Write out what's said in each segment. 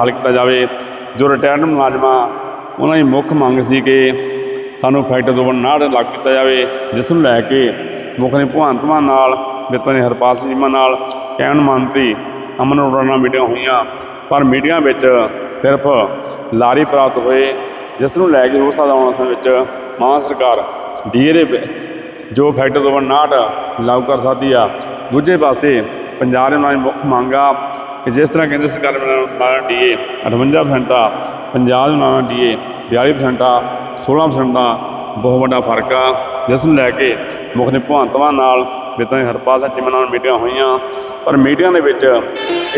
ਹੱਲ ਕੀਤਾ ਜਾਵੇ, ਜੋ ਰਿਟਾਇਰਡ ਮੁਲਾਜ਼ਮਾਂ, ਉਹਨਾਂ ਦੀ ਮੁੱਖ ਮੰਗ ਸੀ ਕਿ ਸਾਨੂੰ ਫੈਕਟਰ ਤੋਂ ਨਾੜ ਲਾਗੂ ਕੀਤਾ ਜਾਵੇ, ਜਿਸ ਨੂੰ ਲੈ ਕੇ ਮੁੱਖ ਨੇ ਭਗਵੰਤ ਮਾਨ ਨਾਲ ਵਿਤਨ ਨੇ ਹਰਪਾਲ ਸਿੰਘ ਚੀਮਾ ਨਾਲ ਕੈਬਨਿਟ ਮੰਤਰੀ ਅਮਨ ਅਰੋੜਾ ਨਾਲ ਮੀਟਿੰਗਾਂ ਹੋਈਆਂ, ਪਰ ਮੀਟਿੰਗਾਂ ਵਿੱਚ ਸਿਰਫ ਲਾਰੀ ਪ੍ਰਾਪਤ ਹੋਏ, ਜਿਸ ਨੂੰ ਲੈ ਕੇ ਹੋ ਸਕਦਾ ਆਉਣ ਸਮੇਂ ਵਿੱਚ ਮਾਨ ਸਰਕਾਰ ਡੀਏਰੇ ਜੋ ਫੈਕਟਰ ਤੋਂ ਨਾਟ ਲਾਗੂ ਕਰ ਸਕਦੀ ਆ। ਦੂਜੇ ਪਾਸੇ ਪੰਜਾਬ ਦੇ ਨਾਲ ਮੁੱਖ ਮੰਗ ਆ ਕਿ ਜਿਸ ਤਰ੍ਹਾਂ ਕੇਂਦਰ ਸਰਕਾਰ ਨੇ ਬਣਾਉਣਾ ਡੀਏ 58% ਆ ਪੰਜਾਬ ਦੇ ਨਾਲ ਡੀਏ 42% ਆ 16% ਦਾ ਬਹੁਤ ਵੱਡਾ ਫ਼ਰਕ ਆ। ਜਿਸ ਨੂੰ ਲੈ ਕੇ ਮੁੱਖ ਨੇ ਭਗਵੰਤ ਨਾਲ ਵਿਤਨ ਹਰਪਾਲ ਸਿੰਘ ਚੀਮਾ ਨਾਲ ਮੀਟਿੰਗਾਂ ਹੋਈਆਂ, ਪਰ ਮੀਟਿੰਗਾਂ ਦੇ ਵਿੱਚ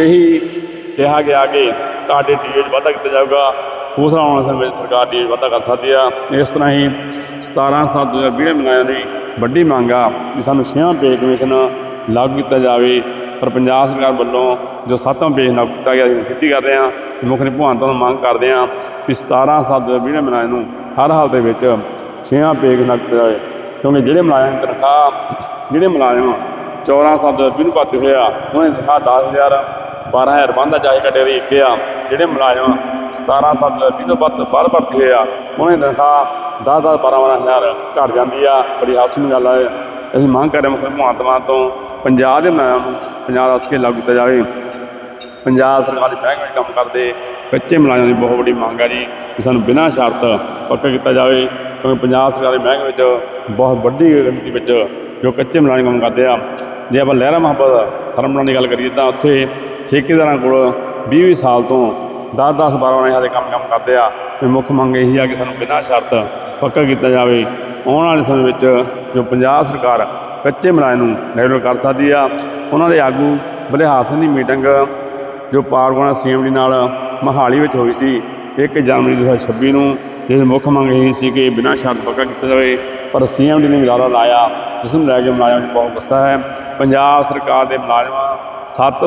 ਇਹੀ ਕਿਹਾ ਗਿਆ ਕਿ ਤੁਹਾਡੇ ਡੀਏ 'ਚ ਵਾਧਾ ਕੀਤਾ ਜਾਊਗਾ, ਉਸ ਨਾਲ ਆਉਣ ਸਮੇਂ ਵਿੱਚ ਸਰਕਾਰ ਡੀਏ 'ਚ ਵਾਧਾ ਕਰ ਸਕਦੀ ਆ। ਇਸ ਤਰ੍ਹਾਂ ਹੀ 17 ਸੱਤ 2020 ਮਨਾਇਆ ਦੀ ਵੱਡੀ ਮੰਗ ਆ ਵੀ ਸਾਨੂੰ ਛੇਵਾਂ ਪੇ ਕਮਿਸ਼ਨ ਲਾਗੂ ਕੀਤਾ ਜਾਵੇ। ਪਰ ਪੰਜਾਬ ਸਰਕਾਰ ਵੱਲੋਂ ਜੋ ਸੱਤਵਾਂ ਪੇ ਲਾਗੂ ਕੀਤਾ ਗਿਆ, ਅਸੀਂ ਖੇਤੀ ਕਰ ਰਹੇ ਹਾਂ, ਮੁੱਖ ਨੇ ਭਗਵੰਤ ਤੋਂ ਮੰਗ ਕਰਦੇ ਹਾਂ ਕਿ 17 ਸੱਤ 2020 ਮਨਾਇਆ ਨੂੰ ਹਰ ਹਾਲ ਦੇ ਵਿੱਚ ਛੇਵਾਂ ਪੇ ਲਾਗੂ ਕੀਤਾ ਜਾਵੇ। ਕਿਉਂਕਿ ਜਿਹੜੇ ਮੁਲਾਜ਼ਮ ਦੀ ਤਨਖਾਹ, ਜਿਹੜੇ ਮੁਲਾਜ਼ਮ 14 ਸੱਤ 2020 ਨੂੰ ਭਰਤੀ ਹੋਏ ਆ, ਉਹਨਾਂ ਦੀ ਤਨਖਾਹ 10000 12000 ਬੰਦਾ ਚਾਹੇ ਕਟੇਰੀ ਇੱਕ ਆ। ਜਿਹੜੇ ਮੁਲਾਜ਼ਮ 17 ਸੱਤ 20 ਤੋਂ ਬਾਅਦ ਬਾਹਰ ਭਰਤੀ ਹੋਏ ਆ, ਉਹਨਾਂ ਦੀ ਤਨਖਾਹ 10 10 12 12000 ਘਟ ਜਾਂਦੀ ਆ। ਬੜੀ ਹਾਸੀ ਦੀ ਗੱਲ ਆ ਅਸੀਂ ਮੰਗ ਕਰ ਰਹੇ ਹਾਂ ਮੁੱਖ ਭਗਵੰਤ ਮਾਨ ਤੋਂ ਪੰਜਾਬ ਦੇ ਮੁਲਾਜ਼ਮਾਂ ਨੂੰ ਪੰਜਾਬ ਦਾ ਸਕੇ ਲਾਗੂ ਕੀਤਾ ਜਾਵੇ। ਪੰਜਾਬ ਸਰਕਾਰੀ ਬੈਂਕ ਵਿੱਚ ਕੰਮ ਕਰਦੇ ਕੱਚੇ ਮੁਲਾਜ਼ਮਾਂ ਦੀ ਬਹੁਤ ਵੱਡੀ ਮੰਗ ਹੈ ਜੀ ਕਿ ਸਾਨੂੰ ਬਿਨਾਂ ਸ਼ਰਤ ਪੱਕਾ ਕੀਤਾ ਜਾਵੇ ਕਿਉਂਕਿ ਪੰਜਾਬ ਸਰਕਾਰੀ ਬੈਂਕ ਵਿੱਚ ਬਹੁਤ ਵੱਡੀ ਗਿਣਤੀ ਵਿੱਚ ਜੋ ਕੱਚੇ ਮੁਲਾਜ਼ਮ ਕੰਮ ਕਰਦੇ ਆ, ਜੇ ਆਪਾਂ ਲਹਿਰਾ ਮੁਹੱਬਤ ਥਰਮਲਾਂ ਦੀ ਗੱਲ ਕਰੀਏ ਤਾਂ ਉੱਥੇ ਠੇਕੇਦਾਰਾਂ ਕੋਲ 20 ਸਾਲ ਤੋਂ 10 10 12 12 ਦੇ ਕੰਮ ਕੰਮ ਕਰਦੇ ਆ। ਤੇ ਮੁੱਖ ਮੰਗ ਇਹੀ ਆ ਕਿ ਸਾਨੂੰ ਬਿਨਾਂ ਸ਼ਰਤ ਪੱਕਾ ਕੀਤਾ ਜਾਵੇ। ਆਉਣ ਵਾਲੇ ਸਮੇਂ ਵਿੱਚ ਜੋ ਪੰਜਾਬ ਸਰਕਾਰ ਕੱਚੇ ਮੁਲਾਜ਼ਮ ਨੂੰ ਰੈਗੂਲਰ ਕਰ ਸਕਦੀ ਆ, ਉਹਨਾਂ ਦੇ ਆਗੂ ਬਲਿਹਾਰ ਦੀ ਮੀਟਿੰਗ ਜੋ ਪਾਰਗੋਨਾ ਸੀਐਮਡੀ ਨਾਲ ਮਹਾਲੀ ਵਿੱਚ ਹੋਈ ਸੀ 1 ਜਨਵਰੀ 2026 ਨੂੰ ਜਿਸ ਮੁੱਖ ਮੰਗ ਇਹ ਸੀ ਕਿ ਬਿਨਾਂ ਸ਼ਰਤ ਪੱਕਾ ਕੀਤਾ ਜਾਵੇ, ਪਰ ਸੀਐਮਡੀ ਨੇ ਲਾਰਾ ਲਾਇਆ, ਜਿਸ ਨੂੰ ਲੈ ਕੇ ਮੁਲਾਜ਼ਮਾਂ 'ਚ ਬਹੁਤ ਗੁੱਸਾ ਹੈ। ਪੰਜਾਬ ਸਰਕਾਰ ਦੇ ਮੁਲਾਜ਼ਮਾਂ ਸੱਤ